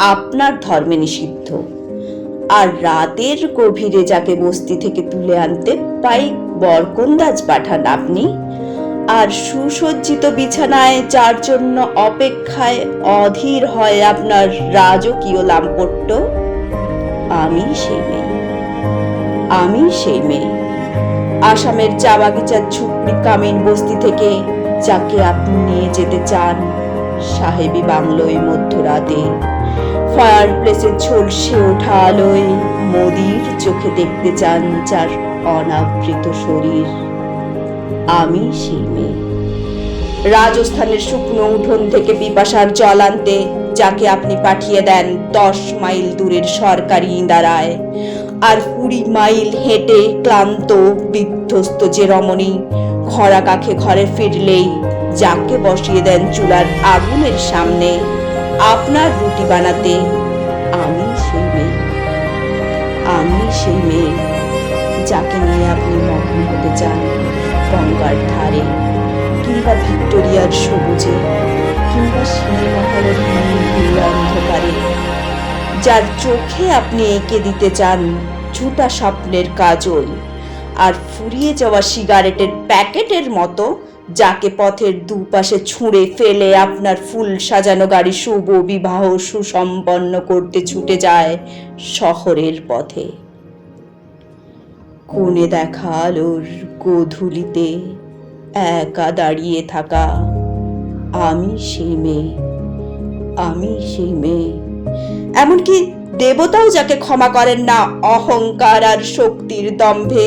আপনার ধর্মে নিষিদ্ধ। আর রাতের গভীরে যাকে বস্তি থেকে তুলে আনতে পাই বরকন্দাজ পাঠান আপনি, আর সুসজ্জিত বিছানায় যার জন্য অপেক্ষায় অধীর হয় আপনার রাজকীয় লাম্পট্য, আমি সেই মেয়ে। আমি সেই মেয়ে। আসামের চা বাগিচার ঝুপড়ি কামিন বস্তি থেকে যাকে আপনি নিয়ে যেতে চান, সাহেবী বাংলোয় মধ্যরাতে। ফায়ার প্লেসের ঝলসে ওঠা আলোয় মোদির চোখে দেখতে চান যার অনাবৃত শরীর। আমি সেই মেয়ে। রাজস্থানের শুকনো উঠোন থেকে পিপাসার জল আনতে যাকে আপনি পাঠিয়ে দেন দশ মাইল দূরের সরকারি ইন্দারায় আর কুড়ি মাইল হেঁটে ক্লান্ত, বিধ্বস্ত যে রমণী খরা কাখে ঘরে ফিরলেই যাকে বসিয়ে দেন চুলার আগুনের সামনে। আপনার রুটি বানাতে আমি সেই মেয়ে। আমি সেই মেয়ে যাকে নিয়ে আপনি মগ্ন হতে চান গঙ্গার ধারে কিংবা ভিক্টোরিয়ার সবুজে কিংবা সিনেমা নীল অন্ধকারে। যার চোখে আপনি এঁকে দিতে চান ঝুটা স্বপ্নের কাজল আর ফুরিয়ে যাওয়া সিগারেটের প্যাকেটের মতো যাকে পথের দুপাশে ছুঁড়ে ফেলে আপনার ফুল সাজানো গাড়ি শুভ বিবাহ সুসম্পন্ন করতে ছুটে যায় শহরের পথে। কোণে দেখা আলোর গোধূলিতে একা দাঁড়িয়ে থাকা আমি সেই মেয়ে, আমি সেই মেয়ে। এমনকি দেবতাও যাকে ক্ষমা করেন না, অহংকার আর শক্তির দম্ভে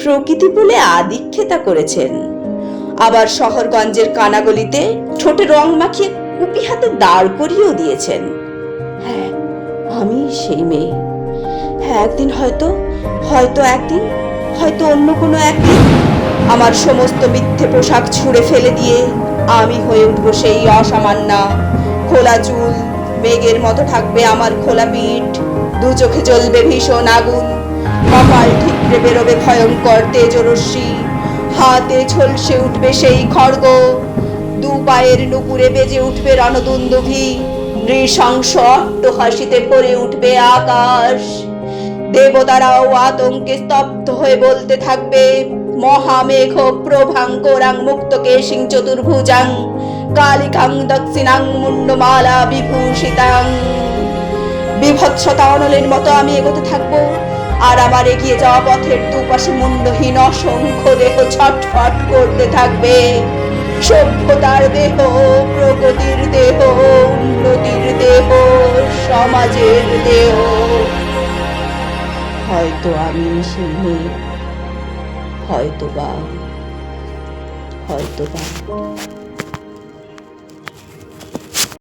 প্রকৃতি বলে আদিক্ষেতা করেছেন। আবার শহরগঞ্জের কানাগলিতে ঠোঁটে রং মাখিয়ে কুপি হাতে দাঁড় করিয়েও দিয়েছেন। হ্যাঁ আমি সেই মেয়ে। হ্যাঁ একদিন হয়তো হয়তো একদিন, হয়তো অন্য কোনো একদিন আমার সমস্ত মিথ্যে পোশাক ছুঁড়ে ফেলে দিয়ে আমি হয়ে উঠবো সেই অসামান্যা খোলা চুল, মেঘের মতো থাকবে আমার খোলা পিঠ, দু চোখে জ্বলবে ভীষণ আগুন। কপাল বেরোবে ভয়ঙ্কর তেজরশ্মি। হাতে ঝলসে উঠবে সেই খড়গ। দু পায়ের নুপুরে বেজে উঠবে রণদুন্দুভি। নৃশংস অট্টহাসিতে ভরে উঠবে আকাশ। দেবতারাও আতঙ্কে স্তব্ধ হয়ে বলতে থাকবে, মহামেঘ প্রভাঙ্করাং মুক্তকে সিং চতুর্ভুজাং কালিকাং দক্ষিণাং মুন্ডমালা বিভূষিতাং। বিভৎসতা অনলের মতো আমি এগোতে থাকব। আর আমার এগিয়ে যাওয়া পথের দুপাশে মুন্ডহীন অসংখ্য দেহ ছটফট করতে থাকবে। সভ্যতার দেহ, প্রগতির দেহ, উন্নতির দেহ, সমাজের দেহ। হয়তো আমি মেয়ে হয়তো বা হয়তো বা